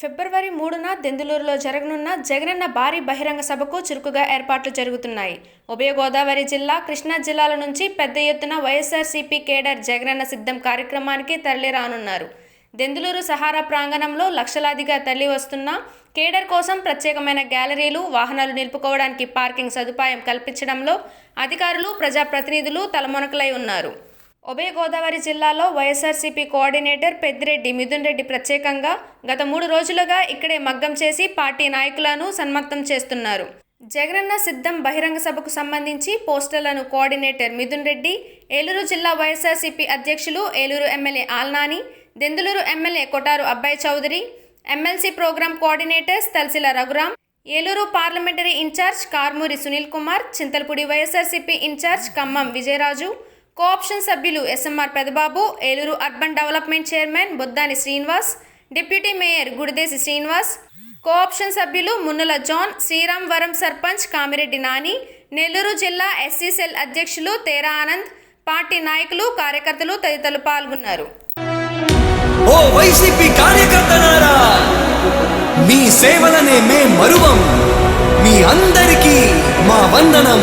ఫిబ్రవరి మూడున దెందులూరులో జరగనున్న జగనన్న భారీ బహిరంగ సభకు చురుకుగా ఏర్పాట్లు జరుగుతున్నాయి. ఉభయ గోదావరి జిల్లా కృష్ణా జిల్లాల నుంచి పెద్ద ఎత్తున వైఎస్ఆర్సీపీ కేడర్ జగనన్న సిద్ధం కార్యక్రమానికి తరలిరానున్నారు దెందులూరు సహారా ప్రాంగణంలో లక్షలాదిగా తరలి వస్తున్న కేడర్ కోసం ప్రత్యేకమైన గ్యాలరీలు వాహనాలు నిలుపుకోవడానికి పార్కింగ్ సదుపాయం కల్పించడంలో అధికారులు ప్రజాప్రతినిధులు తలమునకలై ఉన్నారు. ఉభయ గోదావరి జిల్లాలో వైఎస్ఆర్సీపీ కోఆర్డినేటర్ పెద్దిరెడ్డి మిథున్ రెడ్డి ప్రత్యేకంగా గత మూడు రోజులుగా ఇక్కడే మగ్గం చేసి పార్టీ నాయకులను సన్మత్తం చేస్తున్నారు. జగనన్న సిద్ధం బహిరంగ సభకు సంబంధించి పోస్టర్లను కోఆర్డినేటర్ మిథున్ రెడ్డి ఏలూరు జిల్లా వైఎస్ఆర్సీపీ అధ్యక్షులు Eluru MLA Alla Nani Denduluru MLA Kotaru Abbayi Chowdary MLC program coordinators Talasila Raghuram Eluru parliamentary incharge Karumuri Sunil Kumar Chintalapudi YSRCP incharge Khammam Vijayaraju cooption సభ్యులు SMR Pedababu Eluru urban development chairman Boddani Srinivas deputy mayor Gudidesi Srinivas cooption సభ్యులు Munnula John శ్రీరామ్వరం sarpanch Kamireddy Nani Nellore జిల్లా SC cell అధ్యక్షులు తేరా Anand party నాయకులు కార్యకర్తలు తదితరులు పాల్గొన్నారు. ఓ YCP కార్యకర్తలారా మీ సేవలనే మే మరువం మీ అందరికీ మా వందనం.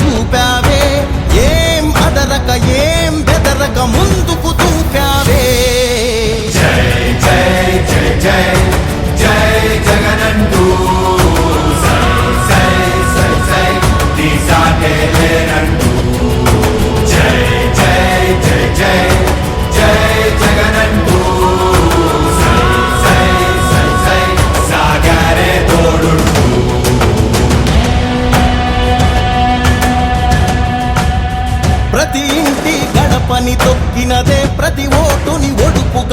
చూపావే? ఏం అదరక ఏం బెదరక ముందు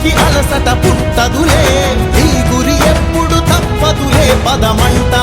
అడుగుకి అలసట పుట్టదులే. నీ గురి ఎప్పుడు తప్పదులే. పదమంటా